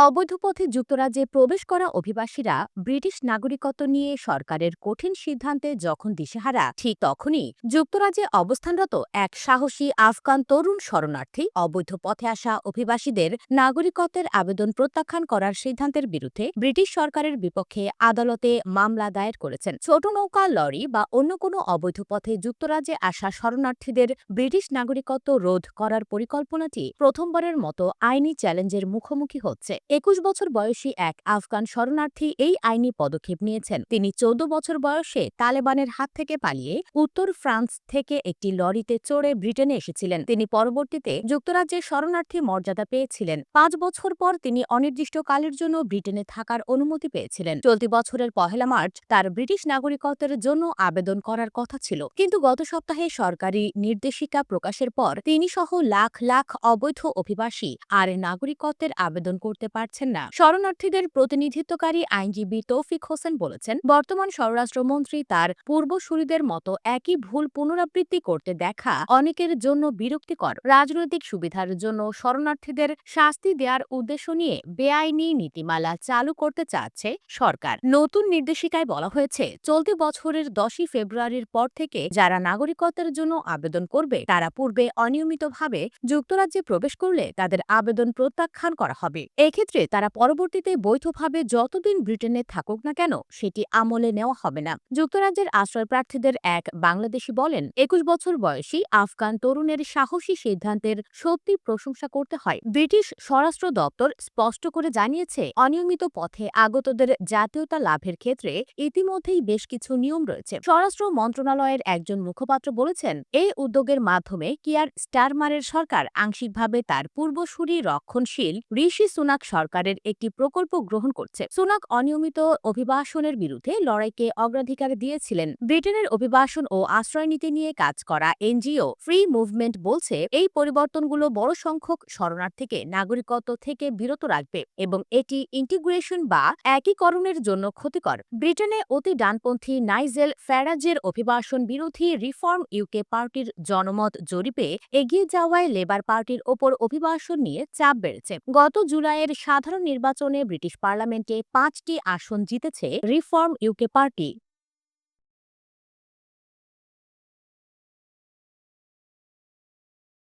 অবৈধ পথে যুক্তরাজ্যে প্রবেশ করা অভিবাসীরা ব্রিটিশ নাগরিকত্ব নিয়ে সরকারের কঠিন সিদ্ধান্তে যখন দিশেহারা, ঠিক তখনই যুক্তরাজ্যে অবস্থানরত এক সাহসী আফগান তরুণ শরণার্থী অবৈধ পথে আসা অভিবাসীদের নাগরিকত্বের আবেদন প্রত্যাখ্যান করার সিদ্ধান্তের বিরুদ্ধে ব্রিটিশ সরকারের বিপক্ষে আদালতে মামলা দায়ের করেছেন। ছোট নৌকা, লরি বা অন্য কোনো অবৈধ পথে যুক্তরাজ্যে আসা শরণার্থীদের ব্রিটিশ নাগরিকত্ব রোধ করার পরিকল্পনাটি প্রথমবারের মতো আইনি চ্যালেঞ্জের মুখোমুখি হচ্ছে। একুশ বছর বয়সী এক আফগান শরণার্থী এই আইনি পদক্ষেপ নিয়েছেন। তিনি চৌদ্দ বছর বয়সে তালেবানের হাত থেকে পালিয়ে উত্তর ফ্রান্স থেকে একটি লরিতে চড়ে ব্রিটেনে এসেছিলেন। তিনি পরবর্তীতে যুক্তরাজ্যের শরণার্থী মর্যাদা পেয়েছিলেন। পাঁচ বছর পর তিনি অনির্দিষ্টকালের জন্য ব্রিটেনে থাকার অনুমতি পেয়েছিলেন। চলতি বছরের পহেলা মার্চ তার ব্রিটিশ নাগরিকত্বের জন্য আবেদন করার কথা ছিল। কিন্তু গত সপ্তাহে সরকারি নির্দেশিকা প্রকাশের পর তিনি সহ লাখ লাখ অবৈধ অভিবাসী আর নাগরিকত্বের আবেদন করতে পারছেন না। শরণার্থীদের প্রতিনিধিত্বকারী আইনজীবী তৌফিক হোসেন বলেছেন, বর্তমান স্বরাষ্ট্রমন্ত্রী তার পূর্বসূরিদের মতো একই ভুল পুনরাবৃত্তি করতে দেখা অনেকের জন্য বিরক্তিকর। রাজনৈতিক সুবিধার জন্য শরণার্থীদের শাস্তি দেওয়ার উদ্দেশ্য নিয়ে বেআইনি নীতিমালা চালু করতে চাচ্ছে সরকার। নতুন নির্দেশিকায় বলা হয়েছে, চলতি বছরের দশই ফেব্রুয়ারির পর থেকে যারা নাগরিকত্বের জন্য আবেদন করবে, তারা পূর্বে অনিয়মিতভাবে যুক্তরাজ্যে প্রবেশ করলে তাদের আবেদন প্রত্যাখ্যান করা হবে। এক্ষেত্রে তারা পরবর্তীতে বৈধভাবে যতদিন ব্রিটেনে থাকুক না কেন, সেটি আমলে নেওয়া হবে না। যুক্তরাজ্যের আশ্রয় প্রার্থীদের এক বাংলাদেশি বলেন, একুশ বছর বয়সী আফগান তরুণের সাহসী সিদ্ধান্তের সত্যি প্রশংসা করতে হয়। ব্রিটিশ স্বরাষ্ট্র দপ্তর স্পষ্ট করে জানিয়েছে, অনিয়মিত পথে আগতদের জাতীয়তা লাভের ক্ষেত্রে ইতিমধ্যেই বেশ কিছু নিয়ম রয়েছে। স্বরাষ্ট্র মন্ত্রণালয়ের একজন মুখপাত্র বলেছেন, এই উদ্যোগের মাধ্যমে কিয়ার স্টারমারের সরকার আংশিকভাবে তার পূর্বসূরি রক্ষণশীল ঋষি সুনাক সরকারের একটি প্রকল্প গ্রহণ করছে। সুনাক অনিয়মিত অভিবাসনের বিরুদ্ধে লড়াইকে অগ্রাধিকার দিয়েছিলেন। ব্রিটেনের অভিবাসন ও আশ্রয় নীতি নিয়ে কাজ করা এনজিও ফ্রি মুভমেন্ট বলছে, এই পরিবর্তনগুলো বড় সংখ্যক শরণার্থীকে নাগরিকত্ব থেকে বিরত রাখবে এবং এটি ইন্টিগ্রেশন বা একীকরণের জন্য ক্ষতিকর। ব্রিটেনে অতি ডানপন্থী নাইজেল ফ্যারাজের অভিবাসন বিরোধী রিফর্ম ইউকে পার্টির জনমত জরিপে এগিয়ে যাওয়ায় লেবার পার্টির ওপর অভিবাসন নিয়ে চাপ বেড়েছে। গত জুলাইয়ের সাধারণ নির্বাচনে ব্রিটিশ পার্লামেন্টে পাঁচটি আসন জিতেছে রিফর্ম ইউকে পার্টি।